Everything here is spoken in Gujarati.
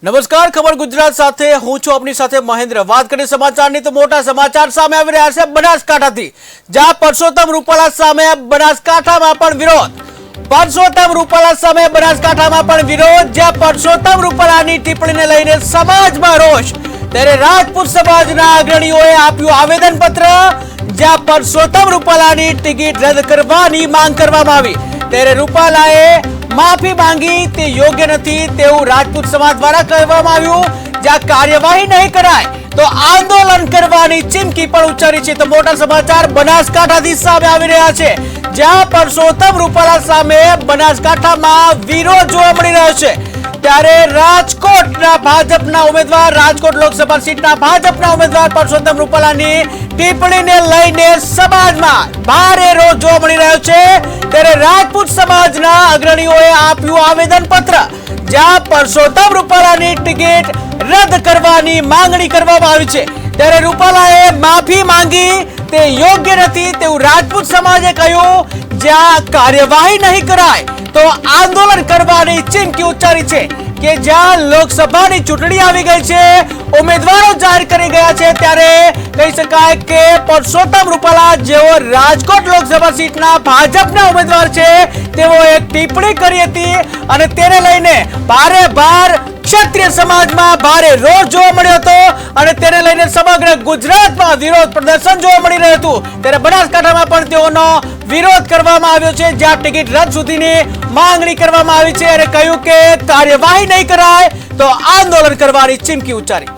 નમસ્કાર, ખબર ગુજરાત સાથે. હું છું આપની સાથે મહેન્દ્ર. વાત કરીએ સમાચારની તો મોટા સમાચાર સામે આવી રહ્યા છે બનાસકાંઠાથી. જ્યાં પરસોત્તમ રૂપાલા સામે બનાસકાંઠામાં પણ વિરોધ. પરસોત્તમ રૂપાલા સામે બનાસકાંઠામાં પણ વિરોધ. જ્યાં પરસોત્તમ રૂપાલાની ટિપ્પણીને લઈને સમાજમાં રોષ. ત્યારે રાજપૂત સમાજના અગ્રણીઓએ આપ્યું આવેદન પત્ર જ્યાં પરસોત્તમ રૂપાલાની ટિકિટ રદ કરવાની માંગ કરવામાં આવી. ત્યારે રૂપાલાએ માફી માંગી, તે યોગ્ય નથી તેવું રાજપૂત સમાજ દ્વારા કહેવામાં આવ્યું. જ્યાં કાર્યવાહી નહીં કરાય, તો આંદોલન કરવાની ચીમકી પણ ઉચ્ચારી છે. તો મોટા સમાચાર, બનાસકાંઠાથી સામે આવી રહ્યા છે. જ્યાં પરસોત્તમ રૂપાલા સામે બનાસકાંઠામાં વિરોધ જોવા મળી રહ્યો છે. ત્યારે રાજકોટના ભાજપના ઉમેદવાર, રાજકોટ લોકસભા સીટના ભાજપના ઉમેદવાર પરસોત્તમ રૂપાલાની ટિપ્પણીને લઈને સમાજમાં ભારે રોષ જોવા મળી રહ્યો છે. ત્યારે રાજપૂત સમાજના અગ્રણીઓએ આપ્યું આવેદન પત્ર જ્યાં પરસોત્તમ રૂપાલાની ટિકિટ રદ કરવાની માંગણી કરવામાં આવી છે. ત્યારે રૂપાલાએ માફી માંગી, તે યોગ્ય નથી તેવું રાજપૂત સમાજે કહ્યું, જ્યાં કાર્યવાહી નહીં કરાય, તો આંદોલન કરવાની ચીમકી ઉચ્ચારી છે કે જ્યાં લોકસભાની ચૂંટણી આવી ગઈ છે, ઉમેદવારો જાહેર કરી ગયા છે ત્યારે કહી શકાય કે પરસોત્તમ રૂપાલા જેઓ રાજકોટ લોકસભા સીટના ભાજપના ઉમેદવાર છે, તેઓ એક ટિપ્પણી કરી હતી અને તેને લઈને ભારે ભાર ક્ષત્રિય સમાજમાં ભારે રોષ જોવા મળ્યો હતો અને તેને લઈને સમગ્ર ગુજરાતમાં વિરોધ પ્રદર્શન જોવા મળી રહ્યું હતું. ત્યારે બનાસકાંઠામાં પણ તેઓનો વિરોધ કરવામાં આવ્યો છે, જ્યાં ટિકિટ રદ સુધીની માંગણી કરવામાં આવી છે અને કહ્યું કે કાર્યવાહી નહીં કરાય તો આંદોલન કરવાની ચીમકી ઉચ્ચારી.